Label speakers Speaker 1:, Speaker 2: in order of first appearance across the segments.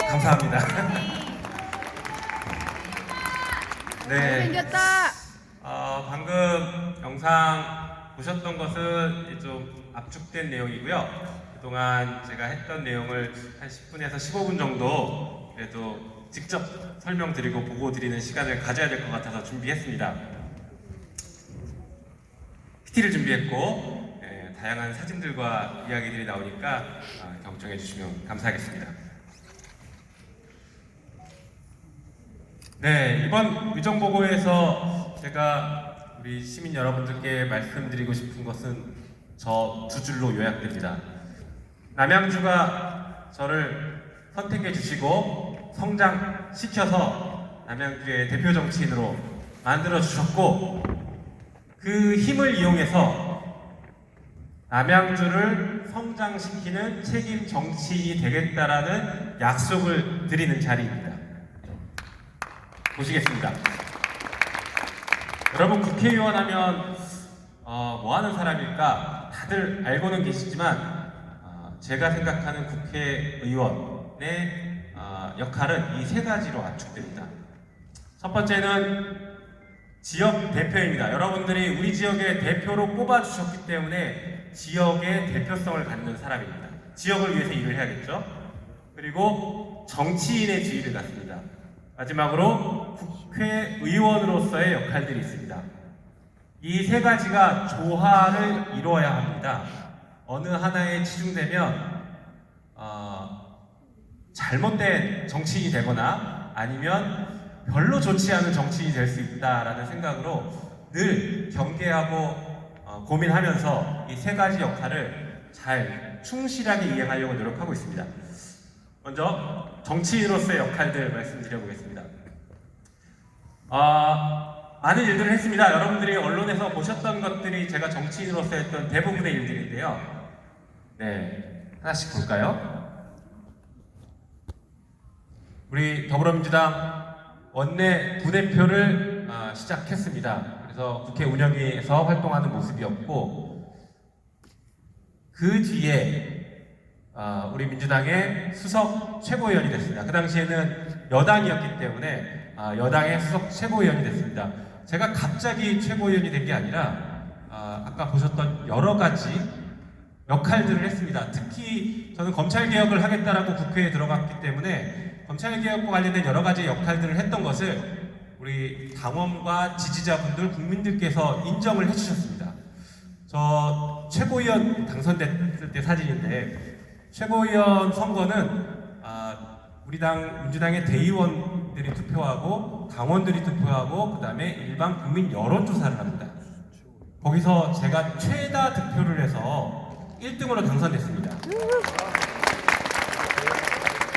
Speaker 1: 감사합니다. 네.
Speaker 2: 생겼다.
Speaker 1: 어, 방금 영상 보셨던 것은 좀 압축된 내용이고요. 그동안 제가 했던 내용을 한 10분에서 15분 정도 그래도 직접 설명드리고 보고 드리는 시간을 가져야 될 것 같아서 준비했습니다. PT를 준비했고 예, 다양한 사진들과 이야기들이 나오니까 아, 경청해 주시면 감사하겠습니다. 네, 이번 의정보고에서 제가 우리 시민 여러분들께 말씀드리고 싶은 것은 저 두 줄로 요약됩니다. 남양주가 저를 선택해 주시고 성장시켜서 남양주의 대표 정치인으로 만들어 주셨고 그 힘을 이용해서 남양주를 성장시키는 책임 정치인이 되겠다라는 약속을 드리는 자리입니다. 보시겠습니다. 여러분 국회의원 하면 어, 뭐 하는 사람일까 다들 알고는 계시지만 어, 제가 생각하는 국회의원의 어, 역할은 이 세 가지로 압축됩니다. 첫 번째는 지역 대표입니다. 여러분들이 우리 지역의 대표로 뽑아주셨기 때문에 지역의 대표성을 갖는 사람입니다. 지역을 위해서 일을 해야겠죠. 그리고 정치인의 지위를 갖습니다. 마지막으로 국회의원으로서의 역할들이 있습니다. 이 세 가지가 조화를 이루어야 합니다. 어느 하나에 치중되면 어, 잘못된 정치인이 되거나 아니면 별로 좋지 않은 정치인이 될 수 있다라는 생각으로 늘 경계하고 어, 고민하면서 이 세 가지 역할을 잘 충실하게 이행하려고 노력하고 있습니다. 먼저 정치인으로서의 역할들 말씀드려보겠습니다. 아, 많은 일들을 했습니다. 여러분들이 언론에서 보셨던 것들이 제가 정치인으로서 했던 대부분의 일들인데요. 네, 하나씩 볼까요? 우리 더불어민주당 원내 부대표를 아, 시작했습니다. 그래서 국회 운영위에서 활동하는 모습이었고 그 뒤에 아, 우리 민주당의 수석 최고위원이 됐습니다. 그 당시에는 여당이었기 때문에 아, 여당의 수석 최고위원이 됐습니다. 제가 갑자기 최고위원이 된 게 아니라 아, 아까 보셨던 여러 가지 역할들을 했습니다. 특히 저는 검찰 개혁을 하겠다라고 국회에 들어갔기 때문에 검찰 개혁과 관련된 여러 가지 역할들을 했던 것을 우리 당원과 지지자분들 국민들께서 인정을 해주셨습니다. 저 최고위원 당선됐을 때 사진인데 최고위원 선거는 아, 우리 당 민주당의 대의원들이 투표하고 당원들이 투표하고 그다음에 일반 국민 여론조사를 합니다. 거기서 제가 최다 득표를 해서 1등으로 당선됐습니다.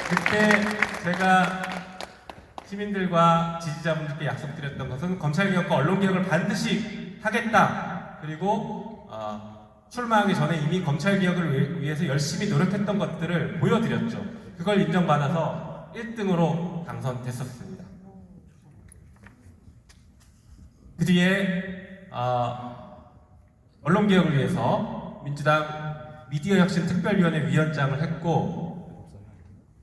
Speaker 1: 그때 제가 시민들과 지지자분들께 약속드렸던 것은 검찰개혁과 언론개혁을 반드시 하겠다. 그리고 어, 출마하기 전에 이미 검찰 개혁을 위해서 열심히 노력했던 것들을 보여드렸죠. 그걸 인정받아서 1등으로 당선됐었습니다. 그 뒤에 어, 언론 개혁을 위해서 민주당 미디어 혁신 특별위원회 위원장을 했고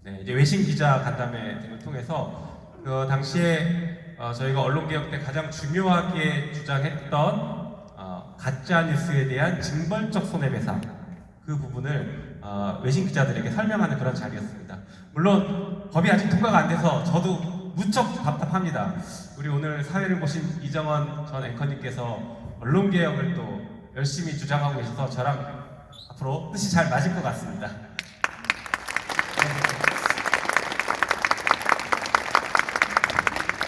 Speaker 1: 네, 이제 외신 기자 간담회 등을 통해서 그 당시에 어, 저희가 언론 개혁 때 가장 중요하게 주장했던 어, 가짜 뉴스에 대한 징벌적 손해배상 그 부분을 어, 외신 기자들에게 설명하는 그런 자리였습니다. 물론 법이 아직 통과가 안 돼서 저도 무척 답답합니다. 우리 오늘 사회를 보신 이정원 전 앵커님께서 언론 개혁을 또 열심히 주장하고 계셔서 저랑 앞으로 뜻이 잘 맞을 것 같습니다.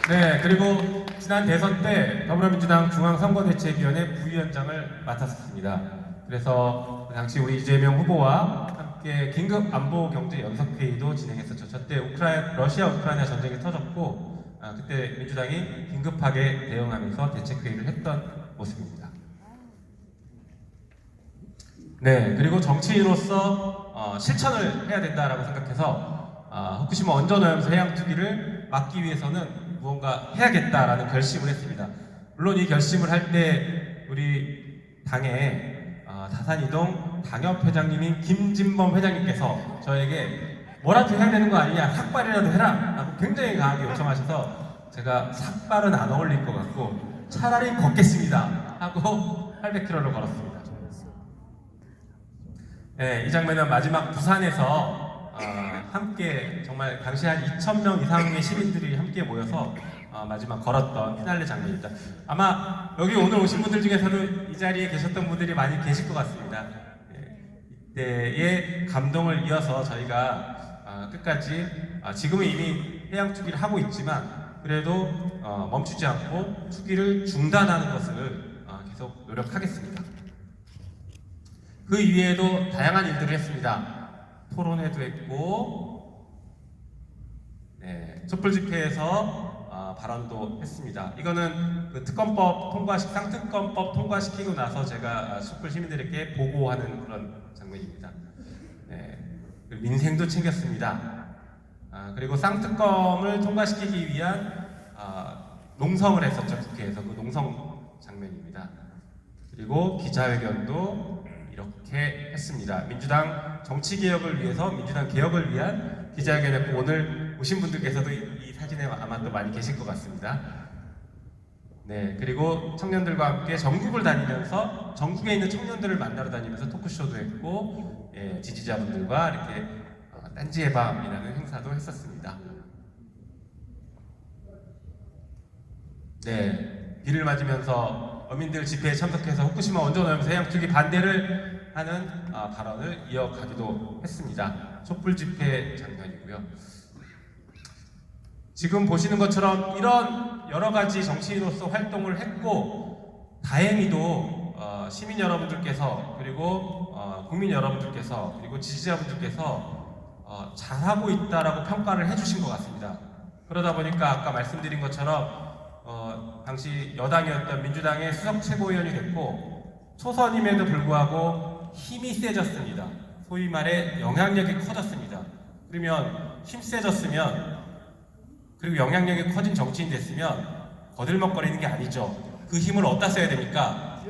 Speaker 1: 네, 그리고 지난 대선 때 더불어민주당 중앙선거대책위원회 부위원장을 맡았습니다. 그래서 그 당시 우리 이재명 후보와 함께 긴급 안보 경제 연석회의도 진행했었죠. 저때 우크라이나 러시아 우크라이나 전쟁이 터졌고 아, 그때 민주당이 긴급하게 대응하면서 대책회의를 했던 모습입니다. 네, 그리고 정치인으로서 어, 실천을 해야 된다라고 생각해서 아, 후쿠시마 원전 오염수 해양 투기를 막기 위해서는 무언가 해야겠다라는 결심을 했습니다. 물론 이 결심을 할 때 우리 당의 아, 다산이동 당협 회장님인 김진범 회장님께서 저에게 뭐라도 해야 되는 거 아니냐 삭발이라도 해라 라고 굉장히 강하게 요청하셔서 제가 삭발은 안 어울릴 것 같고 차라리 걷겠습니다 하고 800km를 걸었습니다 네, 이 장면은 마지막 부산에서 어, 함께 정말 당시 한 2,000명 이상의 시민들이 함께 모여서 어, 마지막 걸었던 피날레 장면입니다. 아마 여기 오늘 오신 분들 중에서도 이 자리에 계셨던 분들이 많이 계실 것 같습니다. 네, 이때의 감동을 이어서 저희가 아, 끝까지 아, 지금은 이미 해양 투기를 하고 있지만 그래도 어, 멈추지 않고 투기를 중단하는 것을 어, 계속 노력하겠습니다. 그 이외에도 다양한 일들을 했습니다. 토론회도 했고, 네, 촛불 집회에서 아, 발언도 했습니다. 이거는 그 특검법 통과식 쌍특검법 통과시키고 나서 제가 아, 촛불 시민들에게 보고하는 그런 장면입니다. 네, 민생도 챙겼습니다. 아, 그리고 쌍특검을 통과시키기 위한 아, 농성을 했었죠 국회에서 그 농성 장면입니다. 그리고 기자회견도 이렇게 했습니다. 민주당 정치 개혁을 위해서 민주당 개혁을 위한 기자회견이었고 오늘 오신 분들께서도 이, 이 사진에 아마 또 많이 계실 것 같습니다. 네, 그리고 청년들과 함께 전국을 다니면서 전국에 있는 청년들을 만나러 다니면서 토크쇼도 했고 예, 지지자분들과 이렇게 어, 딴지의 밤이라는 행사도 했었습니다. 네, 비를 맞으면서 어민들 집회에 참석해서 후쿠시마 원전오염수 해양 투기 반대를 하는 아, 발언을 이어가기도 했습니다. 촛불 집회 장면이고요. 지금 보시는 것처럼 이런 여러 가지 정치인으로서 활동을 했고 다행히도 어, 시민 여러분들께서 그리고 어, 국민 여러분들께서 그리고 지지자분들께서 어, 잘하고 있다라고 평가를 해주신 것 같습니다. 그러다 보니까 아까 말씀드린 것처럼 어, 당시 여당이었던 민주당의 수석 최고위원이 됐고 초선임에도 불구하고 힘이 세졌습니다. 소위 말해 영향력이 커졌습니다. 그러면 힘 세졌으면 그리고 영향력이 커진 정치인 됐으면 거들먹거리는 게 아니죠. 그 힘을 어디다 써야 됩니까?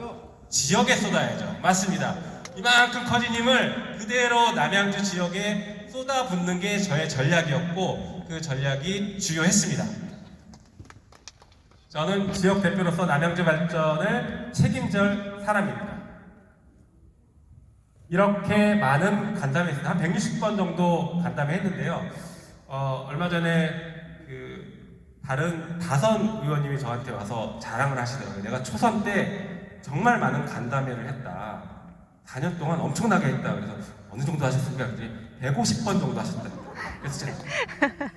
Speaker 1: 지역에 쏟아야죠. 맞습니다. 이만큼 커진 힘을 그대로 남양주 지역에 쏟아붓는 게 저의 전략이었고 그 전략이 주요했습니다. 저는 지역 대표로서 남양주 발전을 책임질 사람입니다. 이렇게 많은 간담회 했습니다. 한 160번 정도 간담회 했는데요. 어, 얼마 전에 그 다른 다선 의원님이 저한테 와서 자랑을 하시더라고요. 내가 초선 때 정말 많은 간담회를 했다. 4년 동안 엄청나게 했다. 그래서 어느 정도 하셨습니까? 그랬더니 150번 정도 하셨다. 그래서 제가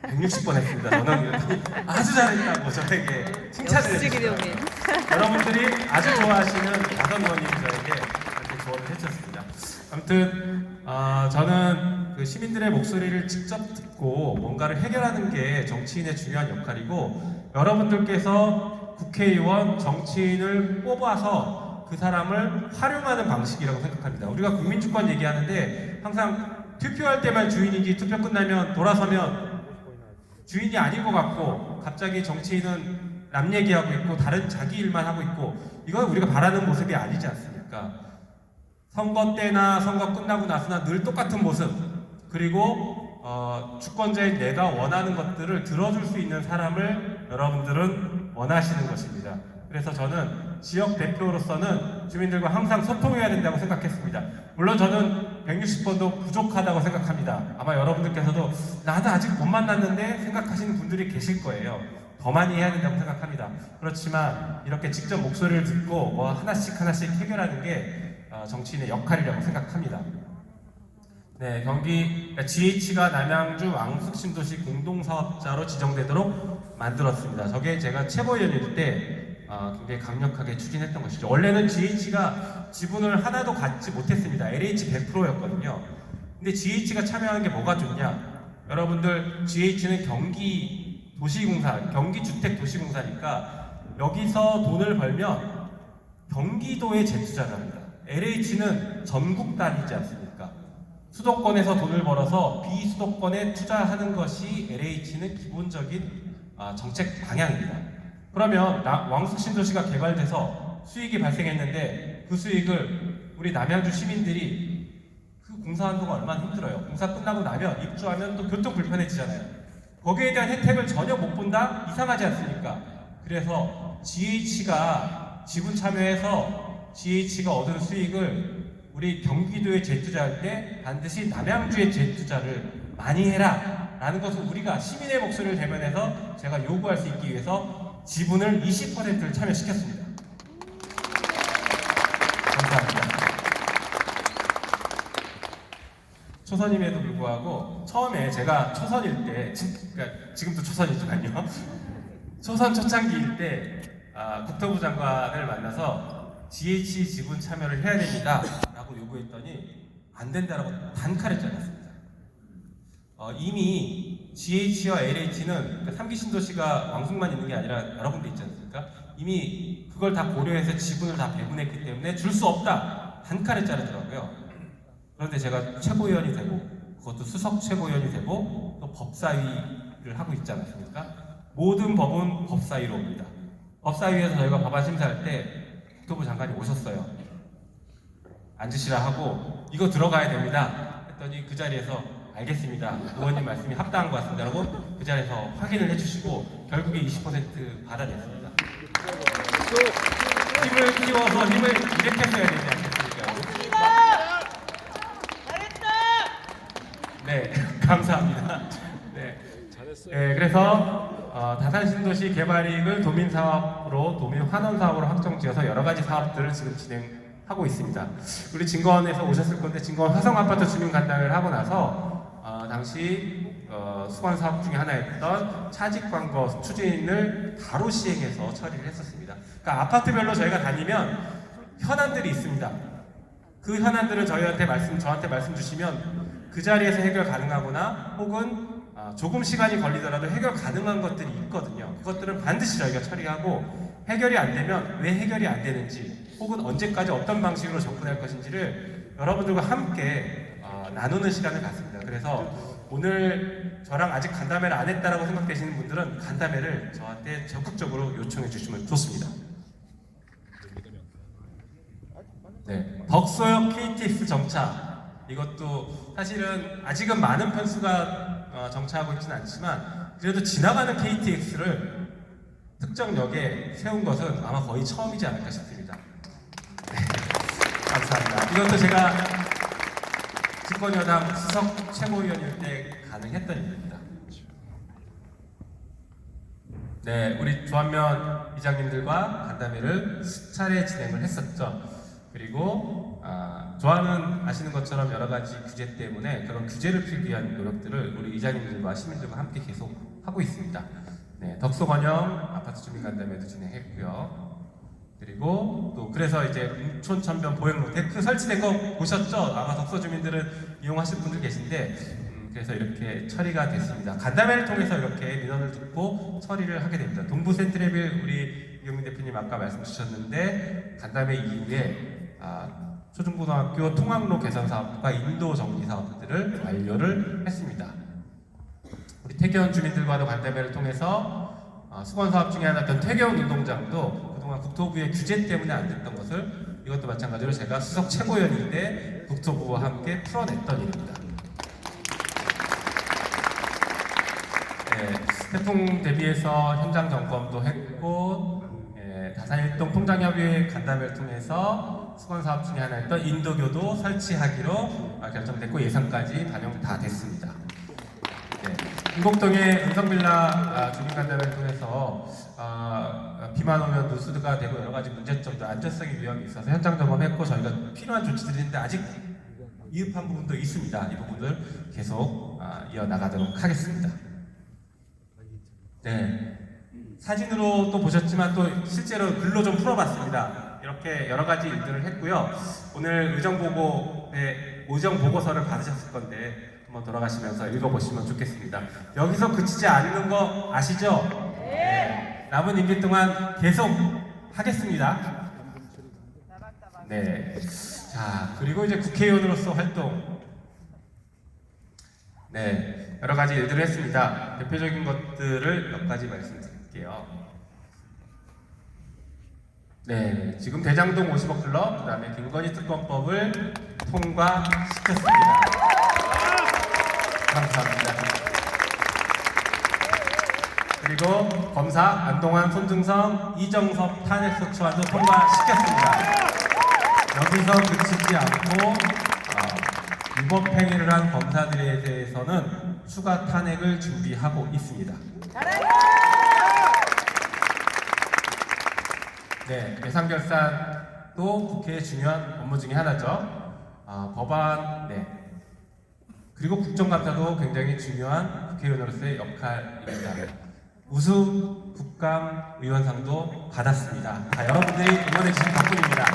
Speaker 1: 160번 했습니다. 저는 그랬더니 아주 잘했다고 저에게 칭찬을
Speaker 2: 역시
Speaker 1: 해주시더라고요.
Speaker 2: 기룡님.
Speaker 1: 여러분들이 아주 좋아하시는 다선 의원님이 저에게 이렇게 조언을 해주셨습니다. 아무튼 어, 저는 그 시민들의 목소리를 직접 듣고 뭔가를 해결하는 게 정치인의 중요한 역할이고 여러분들께서 국회의원 정치인을 뽑아서 그 사람을 활용하는 방식이라고 생각합니다. 우리가 국민주권 얘기하는데 항상 투표할 때만 주인인지 투표 끝나면 돌아서면 주인이 아닌 것 같고 갑자기 정치인은 남 얘기하고 있고 다른 자기 일만 하고 있고 이건 우리가 바라는 모습이 아니지 않습니까? 선거 때나 선거 끝나고 나서나 늘 똑같은 모습 그리고 어, 주권자인 내가 원하는 것들을 들어줄 수 있는 사람을 여러분들은 원하시는 것입니다. 그래서 저는 지역 대표로서는 주민들과 항상 소통해야 된다고 생각했습니다. 물론 저는 160번도 부족하다고 생각합니다. 아마 여러분들께서도 나도 아직 못 만났는데 생각하시는 분들이 계실 거예요. 더 많이 해야 된다고 생각합니다. 그렇지만 이렇게 직접 목소리를 듣고 뭐 하나씩 하나씩 해결하는 게 어, 정치인의 역할이라고 생각합니다. 네, 경기 그러니까 GH가 남양주 왕숙 신도시 공동사업자로 지정되도록 만들었습니다. 저게 제가 최고위원일 때 어, 굉장히 강력하게 추진했던 것이죠. 원래는 GH가 지분을 하나도 갖지 못했습니다. LH 100%였거든요. 근데 GH가 참여하는 게 뭐가 좋냐? 여러분들 GH는 경기 도시공사, 경기 주택 도시공사니까 여기서 돈을 벌면 경기도에 재투자를 합니다. LH는 전국 단위지 않습니까? 수도권에서 돈을 벌어서 비수도권에 투자하는 것이 LH는 기본적인 아, 정책 방향입니다. 그러면 나- 왕숙 신도시가 개발돼서 수익이 발생했는데 그 수익을 우리 남양주 시민들이 그 공사 한도가 얼마나 힘들어요. 공사 끝나고 나면 입주하면 또 교통 불편해지잖아요. 거기에 대한 혜택을 전혀 못 본다? 이상하지 않습니까? 그래서 GH가 지분 참여해서 GH가 얻은 수익을 우리 경기도에 재투자할 때 반드시 남양주에 재투자를 많이 해라 라는 것을 우리가 시민의 목소리를 대변해서 제가 요구할 수 있기 위해서 지분을 20%를 참여시켰습니다. 감사합니다. 초선임에도 불구하고 처음에 제가 초선일 때, 지, 그러니까 지금도 초선이지만요. 초선 초창기일 때 아, 국토부 장관을 만나서 GH 지분 참여를 해야 됩니다 라고 요구했더니 안 된다라고 단칼에 잘랐습니다. 어, 이미 GH와 LH는 그러니까 3기 신도시가 왕숙만 있는 게 아니라 여러 군데 있지 않습니까? 이미 그걸 다 고려해서 지분을 다 배분했기 때문에 줄 수 없다 단칼에 자르더라고요. 그런데 제가 최고위원이 되고 그것도 수석 최고위원이 되고 또 법사위를 하고 있지 않습니까? 모든 법은 법사위로 옵니다. 법사위에서 저희가 법안 심사할 때 국토부 장관이 오셨어요. 앉으시라 하고 이거 들어가야 됩니다. 했더니 그 자리에서 알겠습니다. 의원님 말씀이 합당한 것 같습니다 라고 그 자리에서 확인을 해주시고 결국에 20% 받아냈습니다. 힘을 키워서 힘을 일으켰어야 되지 않겠습니까? 네, 감사합니다. 네. 네, 그래서 어, 다산 신도시 개발이익을 도민 사업으로 도민 환원 사업으로 확정지어서 여러 가지 사업들을 지금 진행하고 있습니다. 우리 진건에서 오셨을 건데 진건 화성 아파트 주민 간담회를 하고 나서 어, 당시 어, 수건 사업 중에 하나였던 차직 광거 추진을 바로 시행해서 처리를 했었습니다. 그러니까 아파트별로 저희가 다니면 현안들이 있습니다. 그 현안들을 저희한테 말씀, 저한테 말씀 주시면 그 자리에서 해결 가능하거나 혹은 아, 조금 시간이 걸리더라도 해결 가능한 것들이 있거든요. 그것들은 반드시 저희가 처리하고 해결이 안 되면 왜 해결이 안 되는지 혹은 언제까지 어떤 방식으로 접근할 것인지를 여러분들과 함께 어, 나누는 시간을 갖습니다. 그래서 오늘 저랑 아직 간담회를 안 했다라고 생각되시는 분들은 간담회를 저한테 적극적으로 요청해 주시면 좋습니다. 네, 덕소역 KTX 정차 이것도 사실은 아직은 많은 편수가 어, 정차하고 있지는 않지만 그래도 지나가는 KTX를 특정 역에 세운 것은 아마 거의 처음이지 않을까 싶습니다. 네, 감사합니다. 이것도 제가 집권여당 수석 최고위원일 때 가능했던 일입니다. 네, 우리 조한면 이장님들과 간담회를 수차례 진행을 했었죠. 그리고 아, 조한은 아시는 것처럼 여러 가지 규제 때문에 그런 규제를 풀기 위한 노력들을 우리 이장님들과 시민들과 함께 계속 하고 있습니다. 네, 덕소관영 아파트 주민 간담회도 진행했고요. 그리고 또 그래서 이제 웅촌 천변 보행 로테크 설치된 거 보셨죠? 아마 덕소 주민들은 이용하실 분들 계신데 음, 그래서 이렇게 처리가 됐습니다. 간담회를 통해서 이렇게 민원을 듣고 처리를 하게 됩니다. 동부 센트레빌 우리 이경민 대표님 아까 말씀 주셨는데 간담회 이후에 아, 초중고등학교 통학로 개선 사업과 인도 정리 사업들을 완료를 했습니다. 우리 태계원 주민들과도 간담회를 통해서 어, 수건 사업 중에 하나였던 태계원 운동장도 그동안 국토부의 규제 때문에 안 됐던 것을 이것도 마찬가지로 제가 수석 최고위원인데 국토부와 함께 풀어냈던 일입니다. 네, 태풍 대비해서 현장 점검도 했고 예, 다산일동 통장협의 간담회를 통해서 수건 사업 중에 하나였던 인도교도 설치하기로 아, 결정됐고 예산까지 반영 다 됐습니다. 네, 인곡동의 은성빌라 아, 주민간담회를 통해서 아, 비만 오면 누수가 되고 여러 가지 문제점도 안전성의 위험이 있어서 현장 점검했고 저희가 필요한 조치들이 있는데 아직 미흡한 부분도 있습니다. 이 부분들 계속 아, 이어나가도록 하겠습니다. 네. 사진으로 또 보셨지만 또 실제로 글로 좀 풀어봤습니다. 이렇게 여러 가지 일들을 했고요. 오늘 의정보고, 네, 의정보고서를 받으셨을 건데 한번 돌아가시면서 읽어보시면 좋겠습니다. 여기서 그치지 않는 거 아시죠? 네. 남은 임기 동안 계속 하겠습니다. 네. 자, 그리고 이제 국회의원으로서 활동. 네, 여러 가지 일들을 했습니다. 대표적인 것들을 몇 가지 말씀드릴게요. 네, 지금 대장동 50억 클럽, 그 다음에 김건희 특검법을 통과시켰습니다. 감사합니다. 그리고 검사 안동환, 손중성, 이정섭 탄핵 소추안도 통과시켰습니다. 여기서 그치지 않고 어, 위법행위를 한 검사들에 대해서는 추가 탄핵을 준비하고 있습니다. 네, 예산결산도 국회의 중요한 업무 중에 하나죠. 아, 법안, 네. 그리고 국정감사도 굉장히 중요한 국회의원으로서의 역할입니다. 우수 국감 의원상도 받았습니다. 다 여러분들이 응원해 주신 덕분입니다.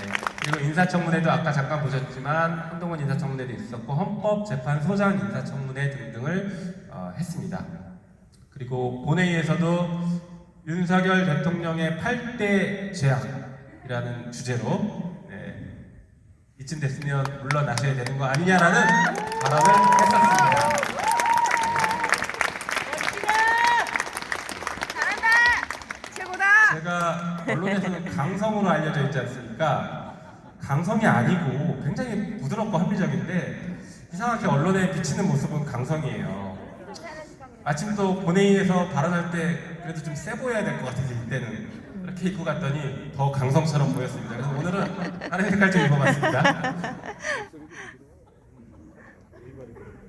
Speaker 1: 네, 그리고 인사청문회도 아까 잠깐 보셨지만 한동훈 인사청문회도 있었고 헌법재판소장 인사청문회 등등을 어, 했습니다. 그리고 본회의에서도 윤석열 대통령의 8대 죄악이라는 주제로 네, 이쯤 됐으면 물러나셔야 되는 거 아니냐라는 발언을 했었습니다.
Speaker 2: 멋지다! 잘한다! 최고다!
Speaker 1: 제가 언론에서는 강성으로 알려져 있지 않습니까? 강성이 아니고 굉장히 부드럽고 합리적인데 이상하게 언론에 비치는 모습은 강성이에요. 또 본회의에서 발언할 때 그래도 좀 세 보여야 될 것 같아서 이때는 이렇게 입고 갔더니 더 강성처럼 보였습니다. 그래서 오늘은 다른 색깔 좀 입어봤습니다.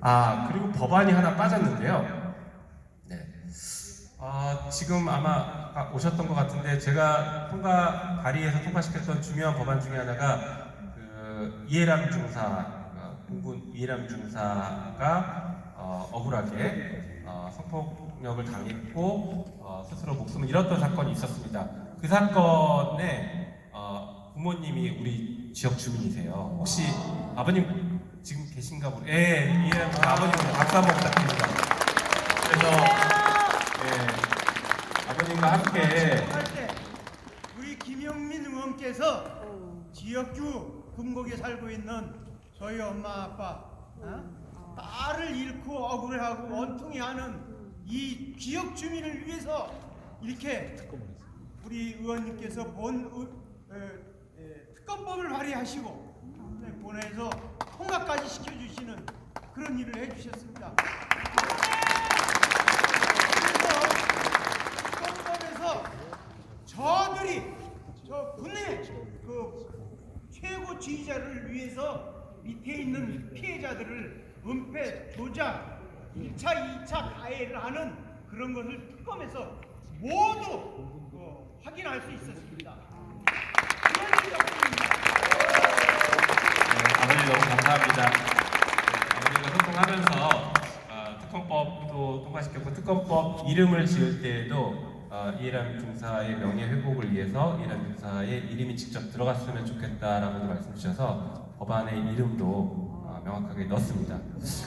Speaker 1: 아 그리고 법안이 하나 빠졌는데요. 네. 아, 지금 아마 아까 오셨던 것 같은데 제가 통과 발의해서 통과시켰던 중요한 법안 중에 하나가 그 이해람 중사 어, 공군 이해람 중사가 어, 억울하게 어, 성폭력을 당했고 어, 스스로 목숨을 잃었던 사건이 있었습니다. 그 사건에 어, 부모님이 우리 지역 주민이세요. 혹시 아버님 지금 계신가 보네. 예, 중사 아버님 박수 한번 부탁드립니다. 그래서 네, 아버님과 함께
Speaker 3: 할 때 우리 김영민 의원께서 지역주 금곡에 살고 있는 저희 엄마 아빠 어? 딸을 잃고 억울해하고 원통이 하는 이 지역 주민을 위해서 이렇게 우리 의원님께서 본 의- 에, 에, 특검법을 발의하시고 네, 본회에서 통과까지 시켜주시는 그런 일을 해주셨습니다. 특검법에서 저들이 저 분해 그 최고 지휘자를 위해서 밑에 있는 피해자들을 은폐, 조작, 1차, 2차 가해를 하는 그런 것을 특검에서 모두 어, 확인할 수 있었습니다.
Speaker 1: 네, 아버님 너무 감사합니다. 네, 아버님과 소통하면서 어, 특검법도 통과시켰고 특검법 이름을 지을 때에도 어, 이해람 중사의 명예 회복을 위해서 이해람 중사의 이름이 직접 들어갔으면 좋겠다라고 말씀 주셔서 법안의 이름도 어, 명확하게 넣었습니다.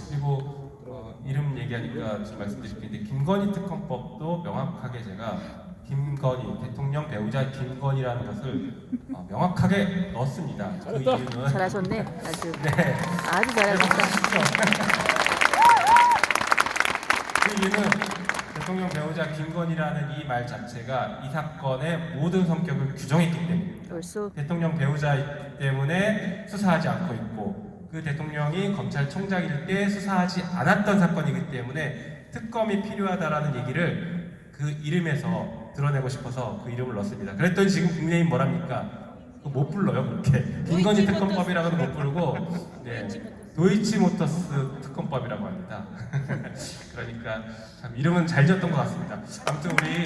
Speaker 1: 그리고 어, 이름 얘기하니까 말씀드릴 게 있는데 김건희 특검법도 명확하게 제가 김건희 대통령 배우자 김건희라는 것을 어, 명확하게 넣었습니다. 그 이름은
Speaker 2: 잘하셨네, 아주.
Speaker 1: 네.
Speaker 2: 아주 잘하셨다.
Speaker 1: 그 이유는 대통령 배우자 김건희라는 이 말 자체가 이 사건의 모든 성격을 규정했기 때문입니다.
Speaker 2: 벌써
Speaker 1: 대통령 배우자이기 때문에 수사하지 않고 있고 그 대통령이 검찰총장일 때 수사하지 않았던 사건이기 때문에 특검이 필요하다라는 얘기를 그 이름에서 드러내고 싶어서 그 이름을 넣었습니다. 그랬더니 지금 국민의힘 뭐랍니까? 못 불러요 그렇게 김건희 특검법이라고는 못 부르고 네, 도이치모터스 특검법이라고 합니다. 그러니까 참 이름은 잘 지었던 것 같습니다. 아무튼 우리 네,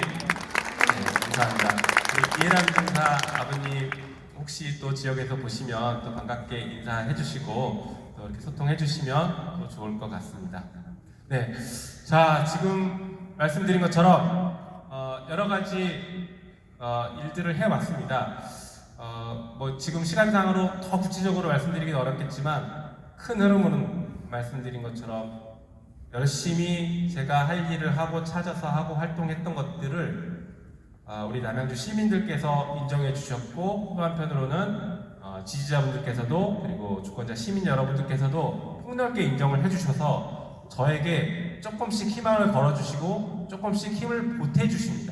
Speaker 1: 감사합니다. 우리 이해람 중사 아버님 혹시 또 지역에서 보시면 또 반갑게 인사해 주시고 또 이렇게 소통해 주시면 또 좋을 것 같습니다. 네, 자 지금 말씀드린 것처럼 어, 여러 가지 어, 일들을 해왔습니다. 어, 뭐 지금 시간상으로 더 구체적으로 말씀드리기 어렵겠지만 큰 흐름으로는 말씀드린 것처럼 열심히 제가 할 일을 하고 찾아서 하고 활동했던 것들을 아, 우리 남양주 시민들께서 인정해 주셨고 또 한편으로는 어, 지지자분들께서도 그리고 주권자 시민 여러분들께서도 폭넓게 인정을 해주셔서 저에게 조금씩 희망을 걸어주시고 조금씩 힘을 보태주십니다.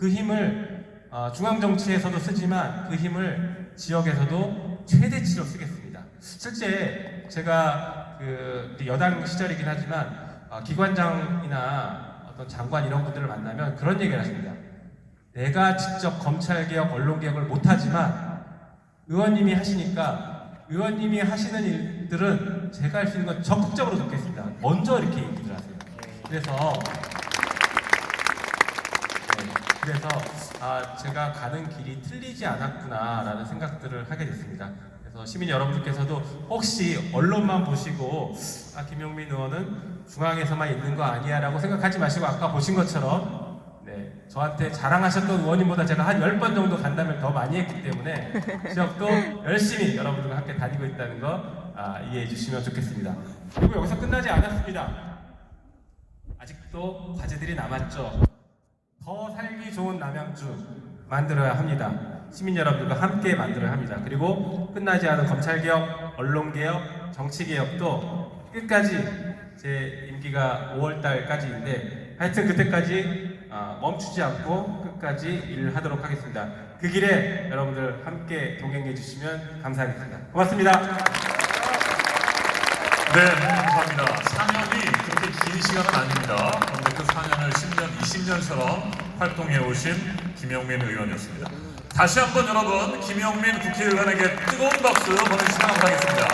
Speaker 1: 그 힘을 어, 중앙 정치에서도 쓰지만 그 힘을 지역에서도 최대치로 쓰겠습니다. 실제 제가 그 여당 시절이긴 하지만 어, 기관장이나 어떤 장관 이런 분들을 만나면 그런 얘기를 하십니다. 내가 직접 검찰 개혁, 언론 개혁을 못하지만 의원님이 하시니까 의원님이 하시는 일들은 제가 할 수 있는 건 적극적으로 돕겠습니다. 먼저 이렇게 얘기를 하세요. 그래서 네, 그래서 아, 제가 가는 길이 틀리지 않았구나라는 생각들을 하게 됐습니다. 그래서 시민 여러분들께서도 혹시 언론만 보시고 아, 김용민 의원은 중앙에서만 있는 거 아니야라고 생각하지 마시고 아까 보신 것처럼 네, 저한테 자랑하셨던 의원님보다 제가 한 10번 정도 간다면 더 많이 했기 때문에 지역도 열심히 여러분들과 함께 다니고 있다는 거 아, 이해해 주시면 좋겠습니다. 그리고 여기서 끝나지 않았습니다. 아직도 과제들이 남았죠. 더 살기 좋은 남양주 만들어야 합니다. 시민 여러분들과 함께 만들어야 합니다. 그리고 끝나지 않은 검찰개혁, 언론개혁, 정치개혁도 끝까지 제 임기가 5월달까지인데 하여튼 그때까지 아, 멈추지 않고 끝까지 일을 하도록 하겠습니다. 그 길에 여러분들 함께 동행해 주시면 감사하겠습니다. 고맙습니다.
Speaker 4: 네, 감사합니다. 4년이 그렇게 긴 시간은 아닙니다. 그런데 그 4년을 10년, 20년처럼 활동해 오신 김영민 의원이었습니다. 다시 한번 여러분, 김영민 국회의원에게 뜨거운 박수 보내주시면 감사하겠습니다.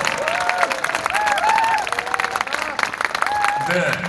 Speaker 4: 네,